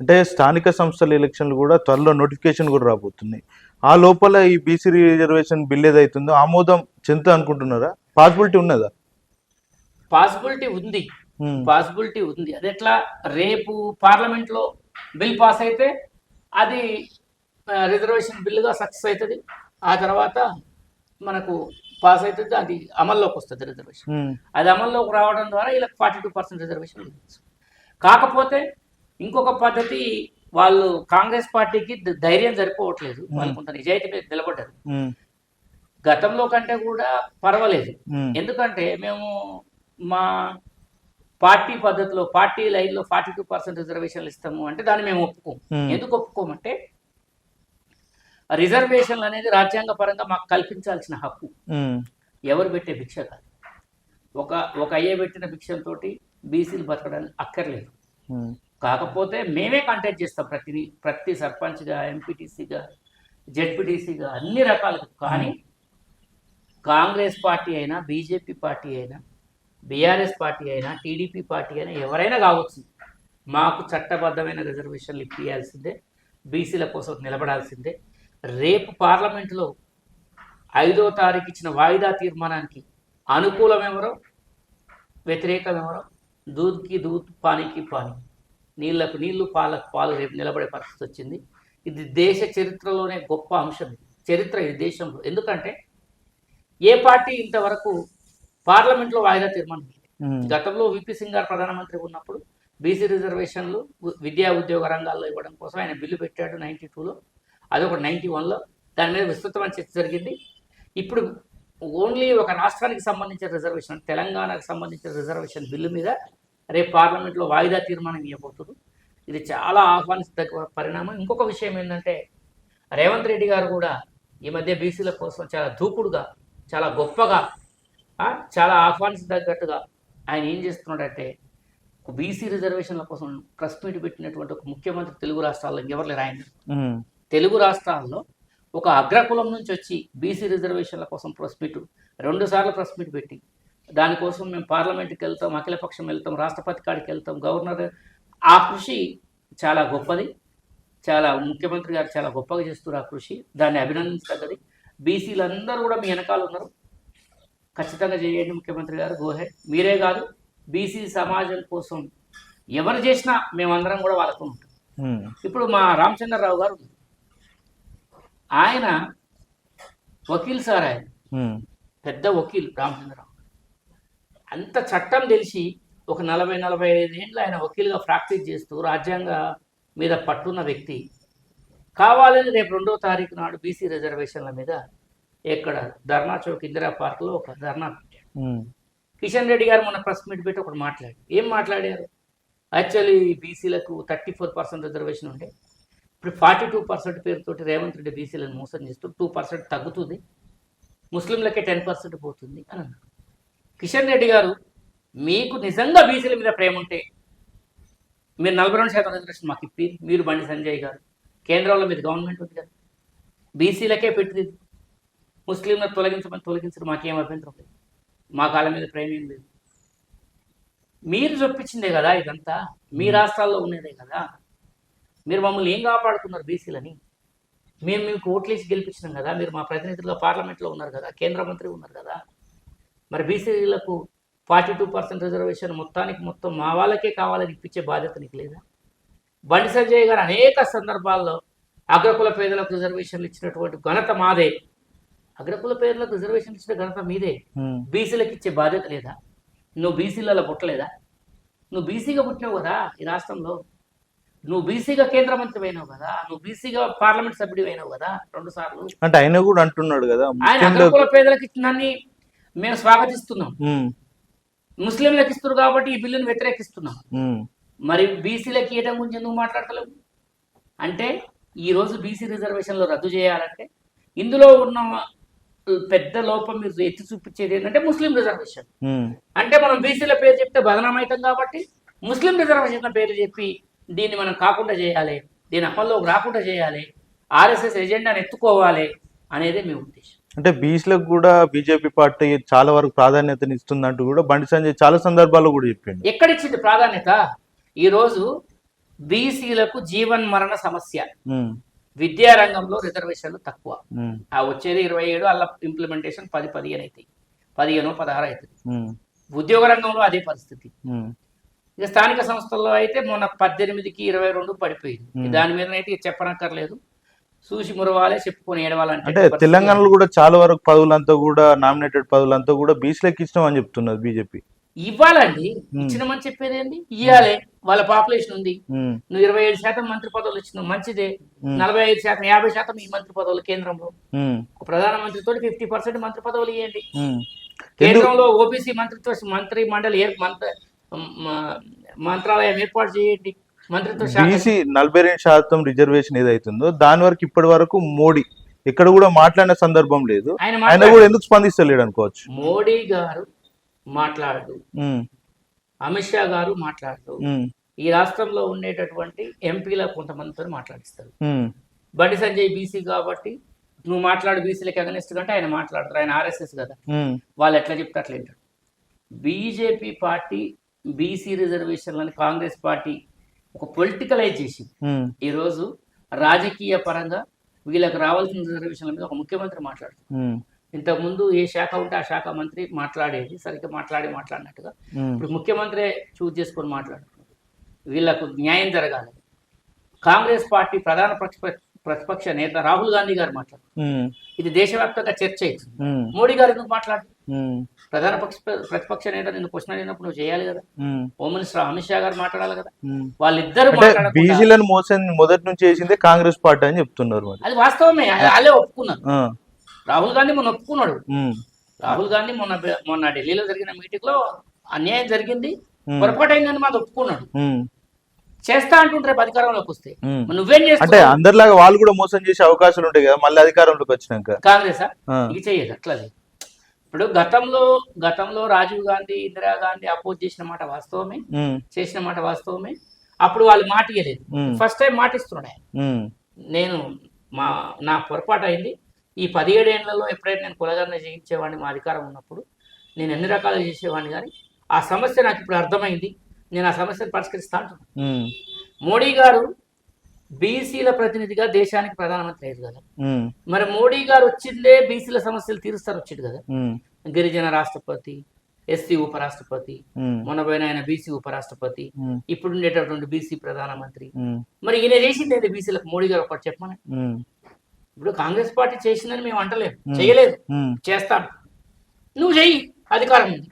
అంటే స్థానిక సంస్థల ఎలక్షన్లు కూడా త్వరలో నోటిఫికేషన్ కూడా రాబోతున్నాయి. ఆ లోపల ఈ బీసీ రిజర్వేషన్ బిల్ ఏదైతుందో ఆమోదం చెంత అనుకుంటున్నారా? పాసిబిలిటీ ఉన్నదా? పాసిబిలిటీ ఉంది. పాసిబిలిటీ ఉంది. అది ఎట్లా? రేపు పార్లమెంట్లో బిల్ పాస్ అయితే అది రిజర్వేషన్ బిల్లుగా సక్సెస్ అవుతుంది. ఆ తర్వాత మనకు పాస్ అవుతుంది అది అమల్లోకి వస్తుంది రిజర్వేషన్. అది అమల్లోకి రావడం ద్వారా వీళ్ళకి ఫార్టీ టూ పర్సెంట్ రిజర్వేషన్. కాకపోతే ఇంకొక పద్ధతి వాళ్ళు కాంగ్రెస్ పార్టీకి ధైర్యం సరిపోవట్లేదు. వాళ్ళు కొంత నిజాయితీ మీద నిలబడ్డారు. గతంలో కంటే కూడా పర్వాలేదు. ఎందుకంటే మేము మా పార్టీ పద్ధతిలో పార్టీ లైన్లో ఫార్టీ టూ పర్సెంట్ రిజర్వేషన్లు ఇస్తాము అంటే దాన్ని మేము ఒప్పుకోం. ఎందుకు ఒప్పుకోమంటే రిజర్వేషన్లు అనేది రాజ్యాంగ పరంగా మాకు కల్పించాల్సిన హక్కు. ఎవరు పెట్టే భిక్ష కాదు. ఒక ఒక అయ్యే పెట్టిన భిక్షంతో బీసీలు బతకడానికి అక్కర్లేదు. కాకపోతే మేమే కాంటాక్ట్ చేస్తాం ప్రతి ప్రతి సర్పంచ్గా ఎంపీటీసీగా జెడ్పీటీసీగా అన్ని రకాలుగా కానీ కాంగ్రెస్ పార్టీ అయినా బీజేపీ పార్టీ అయినా బీఆర్ఎస్ పార్టీ అయినా టీడీపీ పార్టీ అయినా ఎవరైనా కావచ్చు. మాకు చట్టబద్ధమైన రిజర్వేషన్లు ఇప్పించాల్సిందే బీసీల కోసం నిలబడాల్సిందే. రేపు పార్లమెంటులో ఐదో తారీఖు ఇచ్చిన వాయిదా తీర్మానానికి అనుకూలం ఎవరో వ్యతిరేకం ఎవరో దూద్కి దూద్ పానీకి పానీ. నీళ్ళకు నీళ్ళు పాలకు పాలు రేపు నిలబడే పరిస్థితి వచ్చింది. ఇది దేశ చరిత్రలోనే గొప్ప అంశం. చరిత్ర ఇది దేశంలో ఎందుకంటే ఏ పార్టీ ఇంతవరకు పార్లమెంట్లో వాయిదా తీర్మానం గతంలో విపి సింగ్ గారు ప్రధానమంత్రి ఉన్నప్పుడు బీసీ రిజర్వేషన్లు విద్యా ఉద్యోగ రంగాల్లో ఇవ్వడం కోసం ఆయన బిల్లు పెట్టాడు నైన్టీ టూలో. అదొకటి నైన్టీ వన్లో. దాని మీద విస్తృతమైన చర్చ జరిగింది. ఇప్పుడు ఓన్లీ ఒక రాష్ట్రానికి సంబంధించిన రిజర్వేషన్ తెలంగాణకు సంబంధించిన రిజర్వేషన్ బిల్లు మీద రేపు పార్లమెంట్లో వాయిదా తీర్మానం ఇవ్వబోతున్నారు ఇది చాలా ఆహ్వానించదగ్గ పరిణామం. ఇంకొక విషయం ఏంటంటే రేవంత్ రెడ్డి గారు కూడా ఈ మధ్య బీసీల కోసం చాలా దూకుడుగా చాలా గొప్పగా చాలా ఆహ్వానించదగ్గట్టుగా ఆయన ఏం చేస్తున్నాడంటే బీసీ రిజర్వేషన్ల కోసం ప్రెస్ మీట్ పెట్టినటువంటి ఒక ముఖ్యమంత్రి తెలుగు రాష్ట్రాల్లో ఎవరు లేరు ఆయన. తెలుగు రాష్ట్రాల్లో ఒక అగ్రకులం నుంచి వచ్చి బీసీ రిజర్వేషన్ల కోసం ప్రెస్ మీట్ రెండు సార్లు ప్రెస్ మీట్ పెట్టి దానికోసం మేము పార్లమెంట్కి వెళ్తాం అఖిలపక్షం వెళ్తాం రాష్ట్రపతి కాడికి వెళ్తాం. గవర్నర్ ఆ కృషి చాలా గొప్పది. చాలా ముఖ్యమంత్రి గారు చాలా గొప్పగా చేస్తున్నారు ఆ కృషి. దాన్ని అభినందించదగ్గది. బీసీలు అందరూ కూడా మీ వెనకాల ఉన్నారు. ఖచ్చితంగా చేయండి ముఖ్యమంత్రి గారు గోహే మీరే కాదు బీసీ సమాజం కోసం ఎవరు చేసినా మేమందరం కూడా వాళ్ళతో ఉంటాం. ఇప్పుడు మా రామచంద్రరావు గారు. ఆయన వకీల్ సార్ ఆయన. పెద్ద వకీల్ రామచంద్రరావు. అంత చట్టం తెలిసి ఒక నలభై నలభై ఐదు ఏళ్ళు ఆయన వకీల్గా ప్రాక్టీస్ చేస్తూ రాజ్యాంగ మీద పట్టున్న వ్యక్తి కావాలని రేపు రెండో తారీఖు నాడు బీసీ రిజర్వేషన్ల మీద ఎక్కడ ధర్నా చౌక్ ఇందిరా పార్క్లో ఒక ధర్నా పెట్టాడు. కిషన్ రెడ్డి గారు మొన్న ప్రెస్ మీట్ పెట్టి ఒకటి మాట్లాడారు ఏం మాట్లాడారు? యాక్చువల్లీ బీసీలకు థర్టీ ఫోర్ పర్సెంట్ రిజర్వేషన్ ఉండే ఇప్పుడు ఫార్టీ టూ పర్సెంట్ పేరుతోటి రేవంత్ రెడ్డి బీసీలను మోసం చేస్తూ టూ పర్సెంట్ తగ్గుతుంది ముస్లింలకే టెన్ పర్సెంట్ పోతుంది అని అన్నారు. కిషన్ రెడ్డి గారు మీకు నిజంగా బీసీల మీద ప్రేమ ఉంటే మీరు నలభై రెండు శాతం రిజర్వేషన్ మాకు ఇప్పి మీరు బండి సంజయ్ గారు కేంద్రంలో మీద గవర్నమెంట్ ఉంది కదా. బీసీలకే పెట్టింది. ముస్లింలను తొలగించమని తొలగించడం మాకేం అభ్యంతరం లేదు. మా కాళ్ళ మీద ప్రేమ ఏం లేదు. మీరు చొప్పించిందే కదా ఇదంతా. మీ రాష్ట్రాల్లో ఉన్నదే కదా. మీరు మమ్మల్ని ఏం కాపాడుతున్నారు బీసీలని? మేము మీకు ఓట్లేసి గెలిపించినాం కదా. మీరు మా ప్రతినిధులుగా పార్లమెంట్లో ఉన్నారు కదా. కేంద్ర మంత్రి ఉన్నారు కదా. మరి బీసీలకు ఫార్టీ టూ పర్సెంట్ రిజర్వేషన్ మొత్తానికి మొత్తం మా వాళ్ళకే కావాలని ఇప్పించే బాధ్యత నీకు లేదా? బండి సంజయ్ గారు అనేక సందర్భాల్లో అగ్రకుల పేదలకు రిజర్వేషన్లు ఇచ్చినటువంటి ఘనత మాదే. అగ్రకుల పేదలకు రిజర్వేషన్ ఇచ్చిన ఘనత మీదే. బీసీలకు ఇచ్చే బాధ్యత లేదా? నువ్వు బీసీలలో పుట్టలేదా? నువ్వు బీసీగా పుట్టినావు కదా ఈ రాష్ట్రంలో. నువ్వు బీసీగా కేంద్ర మంత్రి అయినావు కదా. నువ్వు బీసీగా పార్లమెంట్ సభ్యుడు అయినావు కదా రెండు సార్లు. అంటే ఆయన కూడా అంటున్నాడు కదా ఆయన అగ్రకుల పేదలకు ఇచ్చినాన్ని మేము స్వాగతిస్తున్నాం. ముస్లింలకు ఇస్తున్నారు కాబట్టి ఈ బిల్లును వ్యతిరేకిస్తున్నాం. మరి బీసీలకు ఇవ్వడం గురించి ఎందుకు మాట్లాడతలేవు? అంటే ఈ రోజు బీసీ రిజర్వేషన్లు రద్దు చేయాలంటే ఇందులో ఉన్న పెద్ద లోపం మీరు ఎత్తి చూపించేది ఏంటంటే ముస్లిం రిజర్వేషన్. అంటే మనం బీసీల పేరు చెప్తే బదనాం అవుతాం కాబట్టి ముస్లిం రిజర్వేషన్ల పేరు చెప్పి దీన్ని మనం కాకుండా చేయాలి దీని అమల్లోకి రాకుండా చేయాలి ఆర్ఎస్ఎస్ ఎజెండాను ఎత్తుకోవాలి అనేదే మీ ఉద్దేశం. అంటే బీసీలకు కూడా బీజేపీ పార్టీ చాలా వరకు ప్రాధాన్యతని ఇస్తుందంటూ కూడా బండి సంజయ్ చాలా సందర్భాల్లో కూడా చెప్పిండు. ఎక్కడిచ్చింది ప్రాధాన్యత? ఈరోజు బీసీలకు జీవన్ మరణ సమస్య. విద్యా రంగంలో రిజర్వేషన్లు తక్కువ. ఆ వచ్చేది ఇరవై ఏడు అలా ఇంప్లిమెంటేషన్ పది పదిహేను అవుతాయి పదిహేను పదహారు అవుతుంది ఉద్యోగ రంగంలో అదే పరిస్థితి. ఇక స్థానిక సంస్థల్లో అయితే మొన్న పద్దెనిమిదికి ఇరవై రెండు పడిపోయింది. దాని మీద అయితే చెప్పనక్కర్లేదు. చూసి మురవాలే చెప్పుకొని ఏడవాలంటే అంటే తెలంగాణలో కూడా చాలా వరకు పదవులంతా కూడా నామినేటెడ్ పదవులంతా కూడా బీసీలకు ఇష్టం అని చెప్తున్నారు బీజేపీ. ఇవ్వాలండి. ఇచ్చినమని చెప్పేది ఏంటి ఇవ్వాలి వాళ్ళ పాపులేషన్ ఉంది. నువ్వు ఇరవై ఏడు శాతం మంత్రి పదవులు ఇచ్చినావు. మంచిదే. నలభై ఐదు శాతం యాభై శాతం ఈ మంత్రి పదవులు కేంద్రంలో. ప్రధానమంత్రితో ఫిఫ్టీ పర్సెంట్ మంత్రి పదవులు ఇవ్వండి. కేంద్రంలో ఓబీసీ మంత్రిత్వ మంత్రి మండలి మంత్రాలయం ఏర్పాటు చేయండి. బీసీ నలభై రెండు శాతం రిజర్వేషన్ ఏదైతుందో దాని వరకు ఇప్పటి వరకు మోడీ ఎక్కడ కూడా మాట్లాడిన సందర్భం లేదు. ఆయన కూడా ఎందుకు స్పందిస్తలేడు అనుకోవచ్చు? మోడీ గారు మాట్లాడు ఉమ్, అమిత్ షా గారు మాట్లాడు ఉమ్, ఈ రాష్ట్రంలో ఉండేటటువంటి ఎంపీల కొంతమందితో మాట్లాడిస్తారు. బండి సంజయ్ బీసీ కాబట్టి నువ్వు మాట్లాడు బీసీలకు అగనిస్ట్ కంటే ఆయన మాట్లాడతారు. ఆయన ఆర్ఎస్ఎస్ కదా. వాళ్ళు ఎట్లా చెప్తే అట్లా వింటాడు బీజేపీ పార్టీ బీసీ రిజర్వేషన్లని కాంగ్రెస్ పార్టీ ఒక పొలిటికలైజ్ చేసి ఉమ్, ఈరోజు రాజకీయ పరంగా వీళ్ళకి రావాల్సిన రిజర్వేషన్ల మీద ఒక ముఖ్యమంత్రి మాట్లాడుతుంది ఇంతకుముందు ఏ శాఖ ఉంటే ఆ శాఖ మంత్రి మాట్లాడేది సరిగ్గా మాట్లాడి మాట్లాడినట్టుగా. ఇప్పుడు ముఖ్యమంత్రి చూజ్ చేసుకొని మాట్లాడుతున్నారు. వీళ్ళకు న్యాయం జరగాలి. కాంగ్రెస్ పార్టీ ప్రధాన ప్రతిప- ప్రతిపక్ష నేత రాహుల్ గాంధీ గారు మాట్లాడు ఉమ్, ఇది దేశవ్యాప్తంగా చర్చ అవుతుంది మోడీ గారు ఎందుకు మాట్లాడు ప్రధాన పక్ష ప్రతిపక్ష నేత నిన్ను క్వశ్చన్ అడిగినప్పుడు నువ్వు చేయాలి కదా. హోమ్ మినిస్టర్ అమిత్ షా గారు మాట్లాడాలి కదా. వాళ్ళిద్దరు అంటే బీసీలను మోసం మొదటి నుంచి చేసిందే కాంగ్రెస్ పార్టీ అని చెప్తున్నారు అది వాస్తవమే. అది వాళ్ళే ఒప్పుకున్నారు. రాహుల్ గాంధీ మొన్న ఒప్పుకున్నాడు. రాహుల్ గాంధీ మొన్న మొన్న ఢిల్లీలో జరిగిన మీటింగ్లో అన్యాయం జరిగింది. పొరపాటు అయిందని మాది ఒప్పుకున్నాడు. చేస్తా అంటుంటే రేపు అధికారంలోకి వస్తే. నువ్వేం అంటే చేస్తావు అందరిలాగా వాళ్ళు కూడా మోసం చేసే అవకాశాలు ఉంటాయి కదా మళ్ళీ అధికారంలోకి వచ్చినాక. కాంగ్రెస్? ఆ, ఇది చెయ్యదు అట్లా. ఇప్పుడు గతంలో గతంలో రాజీవ్ గాంధీ ఇందిరాగాంధీ అపోజ్ చేసిన మాట వాస్తవమే? చేసిన మాట వాస్తవమే? అప్పుడు వాళ్ళు మాట ఇవ్వలేదు ఫస్ట్ టైం మాట ఇస్తున్నాడు ఆయన ఉమ్, నేను మా నా పొరపాటు అయింది. ఈ పదిహేడు ఏళ్ళలో ఎప్పుడైతే నేను కులగన్న చేయించేవాడిని మా అధికారం ఉన్నప్పుడు నేను ఎన్ని రకాలు చేసేవాడిని కానీ ఆ సమస్య నాకు ఇప్పుడు అర్థమైంది. నేను ఆ సమస్యను పరిష్కరిస్తా అంటున్నాను మోడీ గారు బీసీల ప్రతినిధిగా దేశానికి ప్రధానమంత్రి అయ్యారు కదా. మరి మోడీ గారు వచ్చిందే బీసీల సమస్యలు తీరుస్తారు వచ్చింది కదా. గిరిజన రాష్ట్రపతి ఎస్సీ ఉపరాష్ట్రపతి ఉమ్, మొన్న పోయిన ఆయన బీసీ ఉపరాష్ట్రపతి ఇప్పుడు ఉండేటటువంటి బీసీ ప్రధానమంత్రి. మరి ఈయన చేసింది ఏంటి బీసీలకు? మోడీ గారు ఒకటి చెప్పమని. ఇప్పుడు కాంగ్రెస్ పార్టీ చేసిందని మేము అంటలేము చేయలేదు. ఉమ్, చేస్తాను నువ్వు చెయ్యి అధికారం ఉంది.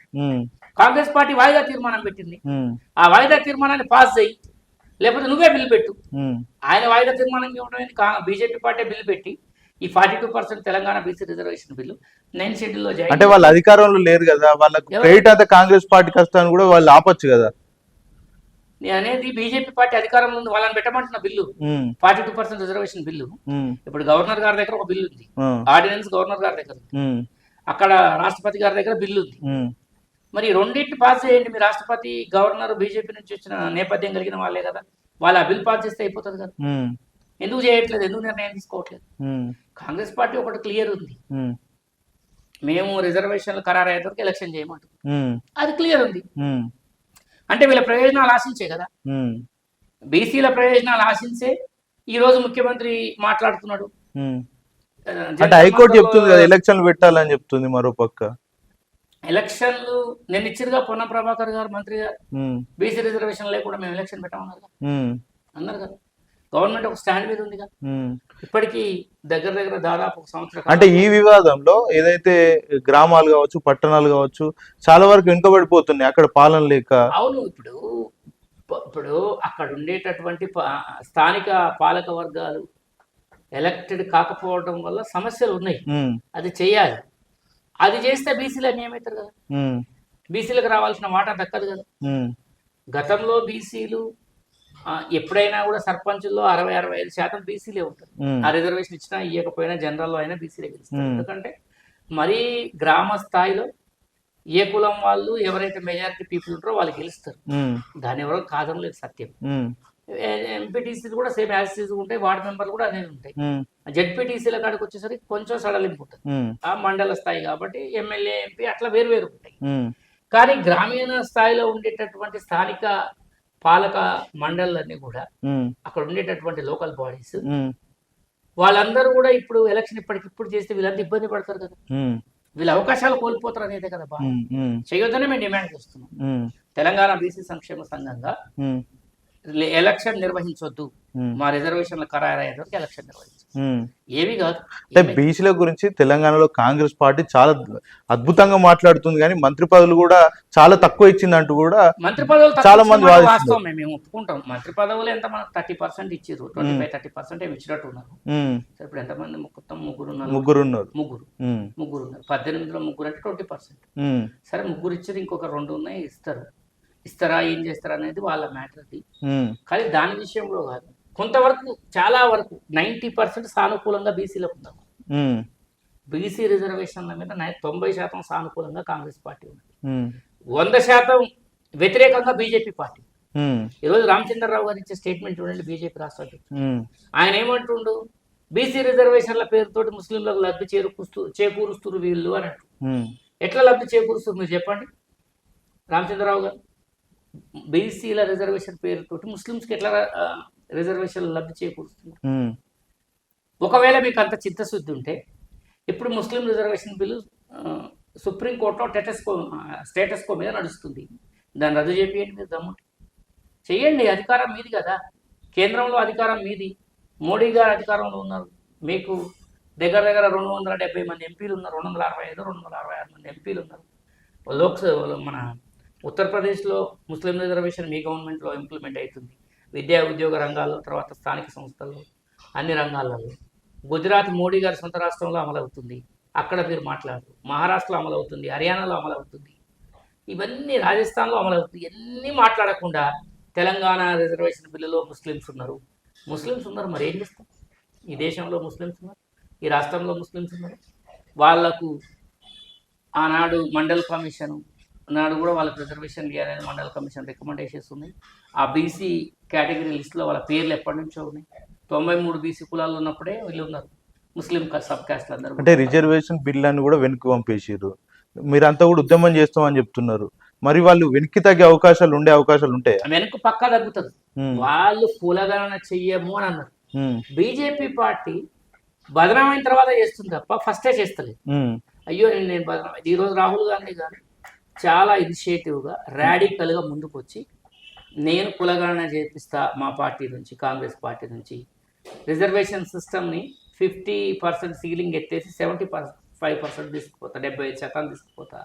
కాంగ్రెస్ పార్టీ వాయిదా తీర్మానం పెట్టింది. ఆ వాయిదా తీర్మానాన్ని పాస్ చేయి లేకపోతే నువ్వే బిల్లు పెట్టు. ఆయన వాయిదా తీర్మానం ఇవ్వడం బీజేపీ పార్టీ బిల్లు పెట్టి ఈ forty two percent Telangana BC reservation bill nine షెడ్యూల్లో అంటే వాళ్ళు అధికారంలో లేరు కదా. వాళ్ళకు ఎవరు? క్రెడిట్ అంతా కాంగ్రెస్ పార్టీకి వస్తాను కూడా వాళ్ళు ఆపొచ్చు కదా. నేను అనేది బీజేపీ పార్టీ అధికారంలో ఉంది. వాళ్ళని పెట్టమంటున్న bill. Forty two percent reservation bill. ఇప్పుడు గవర్నర్ గారి దగ్గర ఒక బిల్లు ఉంది ఆర్డినెన్స్ గవర్నర్ గారి దగ్గర ఉంది. అక్కడ రాష్ట్రపతి గారి దగ్గర బిల్లు ఉంది మరి ఈ రెండింటిని పాస్ చేయండి. మీ రాష్ట్రపతి గవర్నర్ బీజేపీ నుంచి వచ్చిన నేపథ్యం కలిగిన వాళ్ళే కదా. వాళ్ళు ఆ బిల్ పాస్ చేస్తే అయిపోతుంది కదా. ఎందుకు చేయట్లేదు? ఎందుకు నిర్ణయం తీసుకోవట్లేదు? కాంగ్రెస్ పార్టీ ఒకటి క్లియర్ ఉంది. మేము. రిజర్వేషన్లు ఖరారు అయ్యేంత వరకు ఎలక్షన్ చేయమంటాం అది క్లియర్ ఉంది. అంటే వీళ్ళ ప్రయోజనాలు ఆశించే కదా. బీసీల ప్రయోజనాలు ఆశించే ఈ రోజు ముఖ్యమంత్రి మాట్లాడుతున్నాడు. అంటే హైకోర్టు చెప్తుంది కదా ఎలక్షన్లు పెట్టాలని చెప్తుంది మరో పక్క ఎలక్షన్లు నేను ఇచ్చిరుగా పొన్నం ప్రభాకర్ గారు మంత్రి గారు. బీసీ రిజర్వేషన్ లేకుండా మేము ఎలక్షన్ పెట్టమన్నారు కదా. అన్నారు కదా. గవర్నమెంట్ ఒక స్టాండ్ మీద ఉంది కదా. ఇప్పటికీ దగ్గర దగ్గర దాదాపు ఒక సంవత్సరం అంటే ఈ వివాదంలో ఏదైతే గ్రామాలు కావచ్చు పట్టణాలు కావచ్చు చాలా వరకు వెనుకబడిపోతున్నాయి అక్కడ పాలన లేక. అవును ఇప్పుడు ఇప్పుడు అక్కడ ఉండేటటువంటి స్థానిక పాలక వర్గాలు ఎలక్టెడ్ కాకపోవడం వల్ల సమస్యలు ఉన్నాయి. అది చేయాలి. అది చేస్తే బీసీలు ఏమవుతారు కదా. ఉమ్, బీసీలకు రావాల్సిన వాటా దక్కదు కదా. గతంలో బీసీలు ఎప్పుడైనా కూడా సర్పంచుల్లో అరవై అరవై ఐదు శాతం బీసీలే ఉంటారు. ఆ రిజర్వేషన్ ఇచ్చినా ఇవ్వకపోయినా జనరల్లో అయినా బీసీలే గెలుస్తారు. ఎందుకంటే మరీ గ్రామ స్థాయిలో ఏ కులం వాళ్ళు ఎవరైతే మెజారిటీ పీపుల్ ఉంటారో వాళ్ళు గెలుస్తారు. దాని ఎవరో కాదని లేదు సత్యం ఎంపీటీసీలు కూడా సేమ్ యాసిటీస్ ఉంటాయి వార్డు మెంబర్లు కూడా అదే ఉంటాయి. జెడ్పీటీసీల కాడికి వచ్చేసరికి కొంచెం సడలింపు ఉంటుంది. ఆ మండల స్థాయి కాబట్టి ఎమ్మెల్యే ఎంపీ అట్లా వేరు వేరు ఉంటాయి. కానీ గ్రామీణ స్థాయిలో ఉండేటటువంటి స్థానిక పాలక మండళ్ళన్నీ కూడా అక్కడ ఉండేటటువంటి లోకల్ బాడీస్ వాళ్ళందరూ కూడా ఇప్పుడు ఎలక్షన్ ఇప్పటికిప్పుడు చేస్తే వీళ్ళంతా ఇబ్బంది పడతారు కదా. వీళ్ళ అవకాశాలు కోల్పోతారు అనేదే కదా ఉమ్, చేయొద్దనే మేము డిమాండ్ చేస్తున్నాం. తెలంగాణ బీసీ సంక్షేమ సంఘంగా ఎలక్షన్ నిర్వహించొద్దు. మా రిజర్వేషన్ల ఖరారు అయ్యేంత వరకు ఎలక్షన్ నిర్వహించు. ఏవి కాదు. అంటే బీసీల గురించి తెలంగాణలో కాంగ్రెస్ పార్టీ చాలా అద్భుతంగా మాట్లాడుతుంది కానీ మంత్రి పదవులు కూడా చాలా తక్కువ ఇచ్చిందంటూ కూడా మంత్రి పదవులు చాలా మంది. వాస్తవమే మేము ఒప్పుకుంటాం. మంత్రి పదవులు ఎంత మనకు థర్టీ పర్సెంట్ ఇచ్చారు ట్వంటీ ఫైవ్ థర్టీ పర్సెంట్ ఏమి ఇచ్చినట్టు ఉన్నారు. ఇప్పుడు ఎంతమంది మొత్తం ముగ్గురు ఉన్నారు? ముగ్గురు ఉన్నారు. ముగ్గురు. ముగ్గురు ఉన్నారు. పద్దెనిమిదిలో ముగ్గురు అంటే ట్వంటీ పర్సెంట్. సరే ముగ్గురు ఇచ్చారు ఇంకొక రెండు ఉన్నాయి ఇస్తారు. ఇస్తారా ఏం చేస్తారా అనేది వాళ్ళ మ్యాటర్ అది. కానీ దాని విషయంలో కాదు. కొంతవరకు చాలా వరకు నైంటీ పర్సెంట్ సానుకూలంగా బీసీలకు ఉందాం ఉమ్, బీసీ రిజర్వేషన్ల మీద తొంభై శాతం సానుకూలంగా కాంగ్రెస్ పార్టీ ఉంది. వంద శాతం వ్యతిరేకంగా బీజేపీ పార్టీ. ఈరోజు రామచంద్రరావు గారు ఇచ్చే స్టేట్మెంట్ చూడండి బీజేపీ రాష్ట్ర ఆయన ఏమంటుండు? బీసీ రిజర్వేషన్ల పేరుతోటి ముస్లింలకు లబ్ధి చేకూరుస్తూ చేకూరుస్తున్నారు వీళ్ళు అని ఎట్లా లబ్ధి చేకూరుస్తారు మీరు చెప్పండి? రామచంద్రరావు గారు. బీసీల రిజర్వేషన్ పేరుతోటి ముస్లింస్కి ఎట్లా ఆ, రిజర్వేషన్లు లబ్ధి చేకూరుస్తున్నారు ఉమ్, ఒకవేళ మీకు అంత చిత్తశుద్ధి ఉంటే ఇప్పుడు ముస్లిం రిజర్వేషన్ బిల్లు సుప్రీంకోర్టులో టెటస్కో స్టేటస్కో మీద నడుస్తుంది. దాన్ని రద్దు చేపియండి మీరు దమ్ముంటే. చెయ్యండి అధికారం మీది కదా. కేంద్రంలో అధికారం మీది. మోడీ గారు అధికారంలో ఉన్నారు. మీకు దగ్గర దగ్గర రెండు వందల డెబ్బై మంది ఎంపీలు ఉన్నారు. రెండు వందల అరవై ఐదు రెండు వందల అరవై ఆరు మంది ఎంపీలు ఉన్నారు. లోక్సభలో మన ఉత్తరప్రదేశ్లో ముస్లిం రిజర్వేషన్ మీ గవర్నమెంట్లో ఇంప్లిమెంట్ అవుతుంది. విద్యా ఉద్యోగ రంగాల్లో తర్వాత స్థానిక సంస్థల్లో అన్ని రంగాలలో. గుజరాత్ మోడీ గారి సొంత రాష్ట్రంలో అమలవుతుంది అక్కడ మీరు మాట్లాడరు. మహారాష్ట్రలో అమలవుతుంది హర్యానాలో అమలవుతుంది ఇవన్నీ రాజస్థాన్లో అమలవుతుంది ఇవన్నీ మాట్లాడకుండా తెలంగాణ రిజర్వేషన్ బిల్లులో ముస్లిమ్స్ ఉన్నారు. ముస్లిమ్స్ ఉన్నారు మరి ఏం చేస్తాం ఈ దేశంలో ముస్లిమ్స్ ఉన్నారు? ఈ రాష్ట్రంలో ముస్లిమ్స్ ఉన్నారు? వాళ్ళకు ఆనాడు మండల్ కమిషన్ నాడు కూడా వాళ్ళకి రిజర్వేషన్ ఇవ్వాలని మండల కమిషన్ రికమెండేషన్స్ ఉన్నాయి ఆ బీసీ కేటగిరీ లిస్టులో వాళ్ళ పేర్లు ఎప్పటి నుంచో ఉన్నాయి. తొంభై మూడు బీసీ కులాలు ఉన్నప్పుడే వీళ్ళు ఉన్నారు. ముస్లిం సబ్ కాస్ట్లు అందరూ అంటే రిజర్వేషన్ బిల్ అని కూడా వెనక్కి పంపేసారు మీరంతా కూడా ఉద్యమం చేస్తామని చెప్తున్నారు. మరి వాళ్ళు వెనక్కి తగ్గే అవకాశాలు ఉండే అవకాశాలు ఉంటాయా? వెనక్కు పక్కా తగ్గుతుంది. వాళ్ళు కులగణన చెయ్యము అని అన్నారు. బీజేపీ పార్టీ బదనామైన తర్వాత చేస్తుంది తప్ప ఫస్టే చేస్తలేదు. అయ్యో నేను నేను బదనాం ఈ రోజు రాహుల్ గాంధీ గారు చాలా ఇనిషియేటివ్గా రాడికల్గా ముందుకు వచ్చి నేను కులగణన చేపిస్తా మా పార్టీ నుంచి కాంగ్రెస్ పార్టీ నుంచి. రిజర్వేషన్ సిస్టమ్ని ఫిఫ్టీ పర్సెంట్ సీలింగ్ ఎత్తేసి సెవెంటీ పర్సెంట్ ఫైవ్ పర్సెంట్ తీసుకుపోతా డెబ్బై ఐదు శాతం తీసుకుపోతా.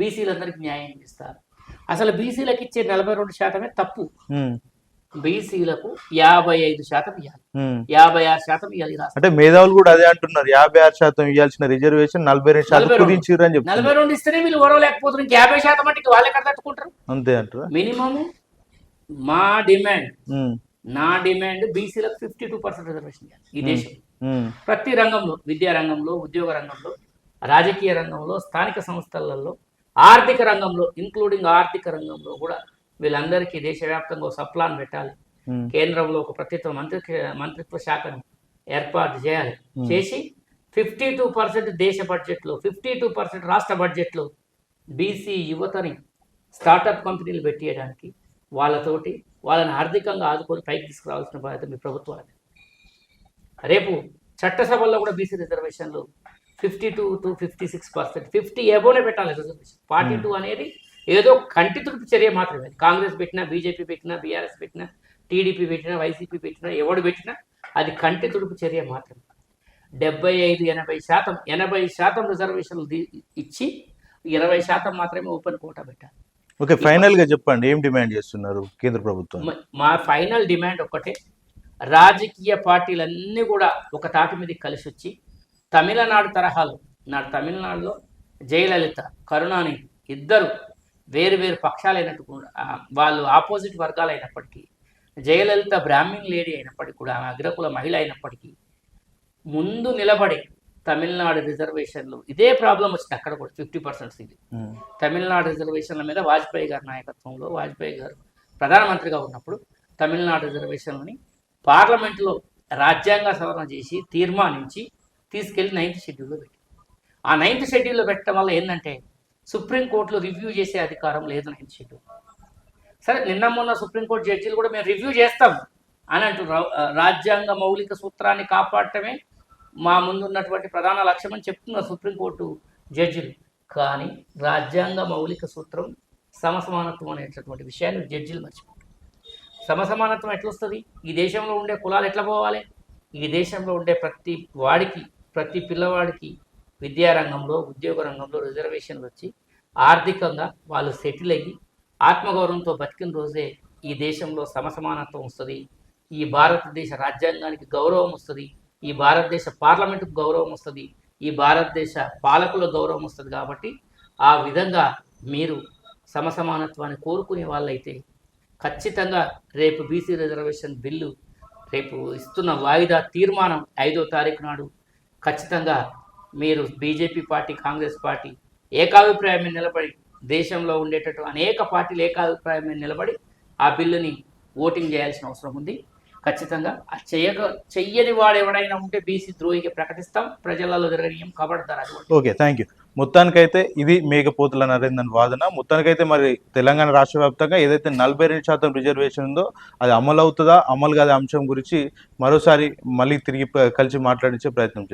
బీసీలందరికీ న్యాయం చేస్తా. అసలు బీసీలకు ఇచ్చే నలభై రెండు శాతమే తప్పు. బీసీలకు యాభై ఐదు శాతం ఇవ్వాలి. యాభై ఆరు శాతం ఇవ్వాలి అంటే మేధావులు కూడా అదే అంటున్నారు. యాభై ఆరు శాతం ఇవ్వాల్సిన రిజర్వేషన్ నలభై రెండు శాతం నలభై రెండు. కుదించారు అని చెప్తున్నారు. నలభై రెండు ఇస్తేనే వీళ్ళు ఓడవలేకపోతున్నారు ఇంక యాభై శాతం అంటే వాళ్ళే కదా తట్టుకుంటారు. అంతే అంటారా? మినిమం మా డిమాండ్ నా డిమాండ్ బీసీలకు ఫిఫ్టీ టూ పర్సెంట్ రిజర్వేషన్ ఇవ్వాలి ఈ దేశం ప్రతి రంగంలో విద్యా రంగంలో ఉద్యోగ రంగంలో రాజకీయ రంగంలో స్థానిక సంస్థలలో ఆర్థిక రంగంలో ఇంక్లూడింగ్ ఆర్థిక రంగంలో కూడా వీళ్ళందరికీ దేశవ్యాప్తంగా ఒక సప్లాన్ పెట్టాలి. కేంద్రంలో ఒక ప్రత్యేక మంత్రి మంత్రిత్వ శాఖను ఏర్పాటు చేయాలి. చేసి ఫిఫ్టీ టూ పర్సెంట్ దేశ బడ్జెట్లో ఫిఫ్టీ టూ పర్సెంట్ రాష్ట్ర బడ్జెట్లో బీసీ యువతని స్టార్టప్ కంపెనీలు పెట్టేయడానికి వాళ్ళతోటి వాళ్ళని ఆర్థికంగా ఆదుకొని పైకి తీసుకురావాల్సిన బాధ్యత మీ ప్రభుత్వాలది. రేపు చట్టసభల్లో కూడా బీసీ రిజర్వేషన్లు fifty two to fifty six percent fifty ఎబోనే పెట్టాలి రిజర్వేషన్. ఫార్టీ టూ అనేది ఏదో కంటి తుడుపు చర్య మాత్రమే. కాంగ్రెస్ పెట్టినా బీజేపీ పెట్టినా బీఆర్ఎస్ పెట్టినా టీడీపీ పెట్టినా వైసీపీ పెట్టినా ఎవడు పెట్టినా అది కంటి తుడుపు చర్య మాత్రమే. డెబ్బై ఐదు ఎనభై శాతం ఎనభై శాతం రిజర్వేషన్లు ఇచ్చి ఇరవై శాతం మాత్రమే ఓపెన్ కోటా పెట్టాలి. ఓకే ఫైనల్గా చెప్పండి. ఏం డిమాండ్ చేస్తున్నారు కేంద్ర ప్రభుత్వం మ- ఫైనల్ డిమాండ్ ఒక్కటే. రాజకీయ పార్టీలన్నీ కూడా ఒక తాటి మీదకి కలిసి వచ్చి తమిళనాడు తరహాలో నాడు తమిళనాడులో జయలలిత కరుణానిధి ఇద్దరు వేరు వేరు పక్షాలైనట్టు వాళ్ళు ఆపోజిట్ వర్గాలైనప్పటికీ జయలలిత బ్రాహ్మిన్ లేడీ అయినప్పటికీ కూడా ఆమె అగ్రకుల మహిళ అయినప్పటికీ ముందు నిలబడి తమిళనాడు రిజర్వేషన్లు ఇదే ప్రాబ్లం వచ్చింది అక్కడ కూడా ఫిఫ్టీ పర్సెంట్ సీట్ తమిళనాడు రిజర్వేషన్ల మీద వాజ్పేయి గారి నాయకత్వంలో వాజ్పేయి గారు ప్రధానమంత్రిగా ఉన్నప్పుడు తమిళనాడు రిజర్వేషన్లని పార్లమెంట్లో రాజ్యాంగ సవరణ చేసి తీర్మానించి తీసుకెళ్ళి నైన్త్ షెడ్యూల్లో పెట్టి ఆ నైన్త్ షెడ్యూల్లో పెట్టడం వల్ల ఏంటంటే సుప్రీంకోర్టులో రివ్యూ చేసే అధికారం లేదు నైన్త్ షెడ్యూల్ సరే నిన్న మొన్న సుప్రీంకోర్టు జడ్జీలు కూడా మేము రివ్యూ చేస్తాం అని అంటున్నారు. రాజ్యాంగ మౌలిక సూత్రాన్ని కాపాడటమే మా ముందు ఉన్నటువంటి ప్రధాన లక్ష్యం అని చెప్తున్నారు సుప్రీంకోర్టు జడ్జిలు. కానీ రాజ్యాంగ మౌలిక సూత్రం సమసమానత్వం అనేటటువంటి విషయాన్ని జడ్జిలు మర్చిపోతారు సమసమానత్వం ఎట్లొస్తుంది? ఈ దేశంలో ఉండే కులాలు ఎట్లా పోవాలి? ఈ దేశంలో ఉండే ప్రతి వాడికి ప్రతి పిల్లవాడికి విద్యారంగంలో ఉద్యోగ రంగంలో రిజర్వేషన్లు వచ్చి ఆర్థికంగా వాళ్ళు సెటిల్ అయ్యి ఆత్మగౌరవంతో బతికిన రోజే ఈ దేశంలో సమసమానత్వం వస్తుంది. ఈ భారతదేశ రాజ్యాంగానికి గౌరవం వస్తుంది. ఈ భారతదేశ పార్లమెంటుకు గౌరవం వస్తుంది. ఈ భారతదేశ పాలకుల గౌరవం వస్తుంది కాబట్టి ఆ విధంగా మీరు సమసమానత్వాన్ని కోరుకునే వాళ్ళైతే ఖచ్చితంగా రేపు బీసీ రిజర్వేషన్ బిల్లు రేపు ఇస్తున్న వాయిదా తీర్మానం ఐదో తారీఖు నాడు ఖచ్చితంగా మీరు బీజేపీ పార్టీ కాంగ్రెస్ పార్టీ ఏకాభిప్రాయం నిలబడి దేశంలో ఉండేటట్టు అనేక పార్టీలు ఏకాభిప్రాయం నిలబడి ఆ బిల్లుని ఓటింగ్ చేయాల్సిన అవసరం ఉంది. ఖచ్చితంగా ఆ చేయక చెయ్యని వాడు ఎవడైనా ఉంటే బీసీ ద్రోహికి ప్రకటిస్తాం. ప్రజలలో జరగనీయం కబడతారు ఓకే థ్యాంక్ యూ. మొత్తానికైతే ఇది మేకపోతుల నరేందర్ వాదన. మొత్తానికైతే మరి తెలంగాణ రాష్ట్ర వ్యాప్తంగా ఏదైతే నలభై రెండు శాతం రిజర్వేషన్ ఉందో అది అమలు అవుతుందా అమలు కాదా అంశం గురించి మరోసారి మళ్ళీ తిరిగి కలిసి మాట్లాడించే ప్రయత్నం